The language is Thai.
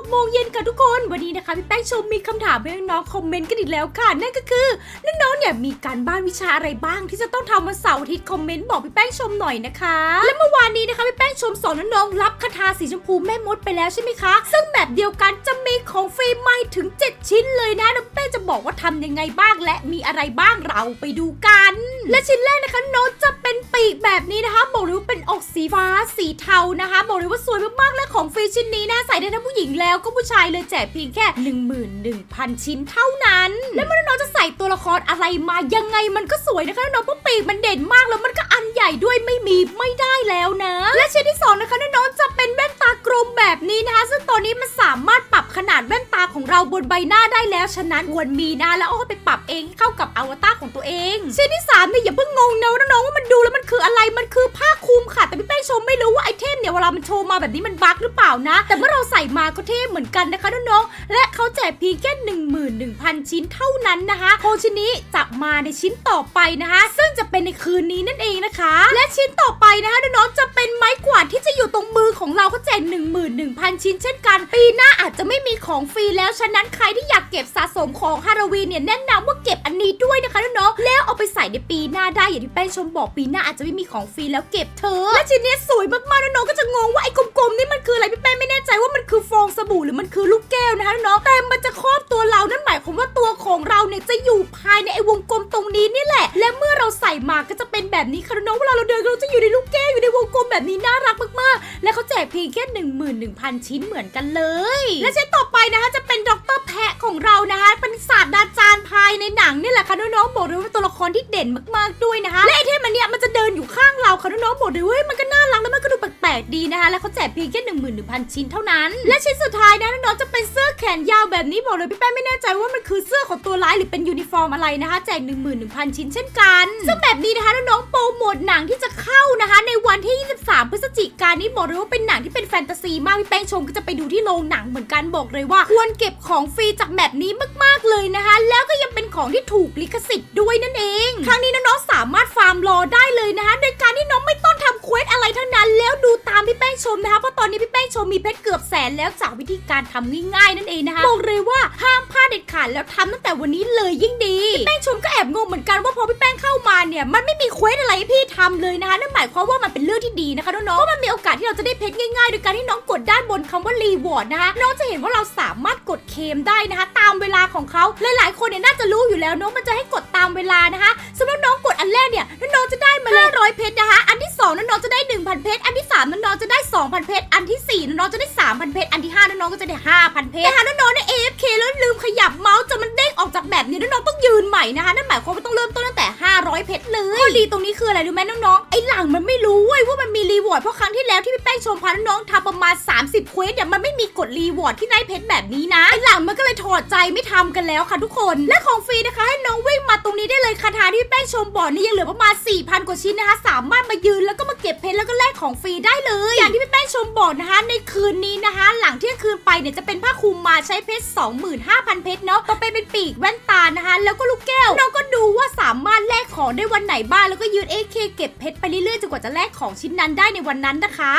6โมงเย็นค่ะทุกคน วันนี้นะคะพี่แป้งชมมีคำถามให้น้องๆคอมเมนต์กันอีกแล้วค่ะ นั่นก็คือน้องๆเนี่ยมีการบ้านวิชาอะไรบ้าง ที่จะต้องทำวันเสาร์อาทิตย์คอมเมนต์บอกพี่แป้งชมหน่อยนะคะ และเมื่อวานนี้นะคะพี่แป้งชมสอนน้องๆรับคาถาสีชมพูแม่มดไปแล้วใช่ไหมคะ ซึ่งแบบเดียวกันจะมีของฟรีใหม่ถึง 7 ชิ้นเลยนะน้องแป้งจะบอกว่าทำยังไงบ้าง และมีอะไรบ้างเราไปดูกัน และชิ้นแรกนะคะน้องจะเป็นปีกแบบนี้นะคะบอกเลยว่าเป็นออกสีฟ้าสีเทานะคะ บอกเลยว่าสวยมากๆและของฟรีชิ้นนี้นะใส่ได้ทั้งผู้หญิงแล้แล้วก็ผู้ชายเลยแจกเพียงแค่ 11,000 ชิ้นเท่านั้น และเมื่อน้องๆจะใส่ตัวละครอะไรมายังไงมันก็สวยนะคะน้องเพราะปีกมันเด่นมากแล้วมันก็อันใหญ่ด้วยไม่มีไม่ได้แล้วนะ และชิ้นที่สองนะคะน้องๆจะเป็นแว่นตากลมแบบนี้นะคะ ซึ่งตอนนี้มันสามารถปรับขนาดแว่นตาของเราบนใบหน้าได้แล้ว ฉะนั้นควรมีนะแล้วเอาไปปรับเองเข้ากับอวตารของตัวเอง ชิ้นที่สามเนี่ยอย่าเพิ่งงงนะน้องๆว่ามันดูแล้วมันคืออะไรมันคือผ้าคลุมค่ะ แต่พี่แป้งชมไม่รู้ว่าไอเทม เนี่ยเวลามันโชว์มาแบบนี้มันบั๊กหรือเปล่านะ แต่เมื่อเราใส่มาก็เท่เหมือนกันนะคะน้องๆและเขาแจกเพียงแค่11,000 ชิ้นเท่านั้นนะคะโคชิ้นนี้จะมาในชิ้นต่อไปนะคะ ซึ่งจะเป็นในคืนนี้นั่นเองนะคะ และชิ้นต่อไปนะคะน้องๆจะเป็นไม้กวาดที่จะอยู่ตรงมือของเราเขาแจก11,000 ชิ้น เช่นกัน ปีหน้าอาจจะไม่มีของฟรีแล้วฉะนั้นใครที่อยากเก็บสะสมของฮาโลวีนเนี่ยแนะนำว่าเก็บอันนี้ด้วยนะคะน้องๆแล้วเอาไปใส่ในปีหน้าได้อย่างที่แป้งชมบอกปีหน้าอาจจะไม่มีของฟรีแล้วเก็บเธอและชิ้นนี้สวยมากๆน้องๆก็จะงงว่าไอ้กลมๆนี่มันคืออะไรพี่แป้งไม่แน่ใจว่ามันคือฟองสบู่หรือมันคือลูกแก้วนะคะน้องแต่มันจะครอบตัวเรานั่นหมายความว่าตัวของเราเนี่ยจะอยู่ภายในไอ้วงกลมตรงนี้นี่แหละ และเมื่อเราใส่มาก็จะเป็นแบบนี้ค่ะน้องเวลาเราเดินเราจะอยู่ในลูกแก้วอยู่ในวงกลมแบบนี้น่ารักมากๆ และเขาแจกเพียงแค่11,000 ชิ้นเหมือนกันเลย และชิ้นต่อไปนะคะจะเป็นดรแพะของเรานะคะเป็นศาสตราจารย์ภายในหนังนี่แหละค่ะน้องๆบอกเลยว่าตัวละครที่เด่นมากๆด้วยนะคะและไอเทมอันเนี้ยมันจะ นอยู่ข้างเราค่ะน้องๆบอกเลยเฮ้ยมันก็น่ารักแล้วมันก็ดูแปลกๆดีนะคะ และเขาแจกเพียงแค่11,000ชิ้นเท่านั้น และชิ้นสุดท้ายนะน้องๆจะเป็นเสื้อแขนยาวแบบนี้บอกเลยพี่แป้งไม่แน่ใจว่ามันคือเสื้อของตัวร้ายหรือเป็นยูนิฟอร์มอะไรนะคะ แจก11,000ชิ้นเช่นกันซึ่งแบบนี้นะคะน้องๆโปรโมทหนังที่จะเข้านะคะ ในวันที่ 23 พฤศจิกายนนี้บอกเลยว่าเป็นหนังที่เป็นแฟนตาซีมากพี่แป้งชมก็จะไปดูที่โรงหนังเหมือนกันบอกเลยว่า ควรเก็บของฟรีจากแบบนี้มากๆเลยนะคะ แล้วก็ยังเป็นของที่ถูกลิขสิทธิ์ด้วยนั่นเอง ครั้งนี้น้อง ตอนนี้พี่แป้งชมมีเพชรเกือบแสนแล้วจากวิธีการทำง่ายๆนั่นเองนะคะบอกเลยว่าห้ามพลาดเด็ดขาดแล้วทำตั้งแต่วันนี้เลยยิ่งดีพี่แป้งชมก็แอบงงเหมือนกันว่าพอพี่แป้งเข้ามาเนี่ยมันไม่มีเควสอะไรให้พี่ทำเลยนะคะนั่นหมายความว่ามันเป็นเรื่องที่ดีนะคะน้องๆเพราะมันมีโอกาสที่เราจะได้เพชรง่ายๆโดยการที่น้องกดด้านบนคำว่ารีวอร์ดนะคะน้องจะเห็นว่าเราสามารถกดเคมได้นะคะ ตามเวลาของเขาหลายๆคนเนี่ยน่าจะรู้อยู่แล้วน้องมันจะให้กดตามเวลานะคะสำหรับน้องกดอันแรกเนี่ยน้องจะได้ เลย500 เพชรนะคะ อันที่2น้องๆจะได้ 1,000 เพชร อันที่3น้องๆจะได้ 2,000 เพชร อันที่ 4น้องๆจะได้ 3,000 เพชร อันที่5น้องๆก็จะได้ 5,000 เพชรแต่หาน้องๆเนี่ย AFK แล้วลืมขยับเมาส์จนมันเด้งออกจากแบบนี้น้องๆต้องยืนใหม่นะคะ นั่นหมายความว่าต้องเริ่มต้นตั้งแต่้อยเพชรเลยข้อดีตรงนี้คืออะไรรู้ไหมน้องๆไอ้หลังมันไม่รู้เว้ยว่ามันมีรีวอร์ดเพราะครั้งที่แล้วที่พี่แป้งชมพาน้องๆทำประมาณ 30เควสเนี่ยมันไม่มีกดรีวอร์ดที่ได้เพชรแบบนี้นะไอ้หลังมันก็เลยถอดใจไม่ทำกันแล้วค่ะทุกคน และของฟรีนะคะ ให้น้องวิ่งมาตรงนี้ได้เลยคาถาที่พี่แป้งชมบอกนี่ยังเหลือประมาณ4,000กว่าชิ้นนะคะสามารถมายืนแล้วก็มาเก็บเพชรแล้วก็แลกของฟรีได้เลย อย่างที่พี่แป้งชมบอกนะคะ ในคืนนี้นะคะ หลังเที่ยงคืนไปเนี่ยจะเป็นผ้าคลุมมาใช้เพชร 25,000 เพชรเนาะต่อไปเป็นปีกแว่นตานะคะ แล้วก็ลูกแก้วเราก็ดูว่าสามารถแลกของได้วันไหนบ้างแล้วก็ยืดเอเคเก็บเพชรไปเรื่อยๆจนกว่าจะแลกของชิ้นนั้นได้ในวันนั้นนะคะ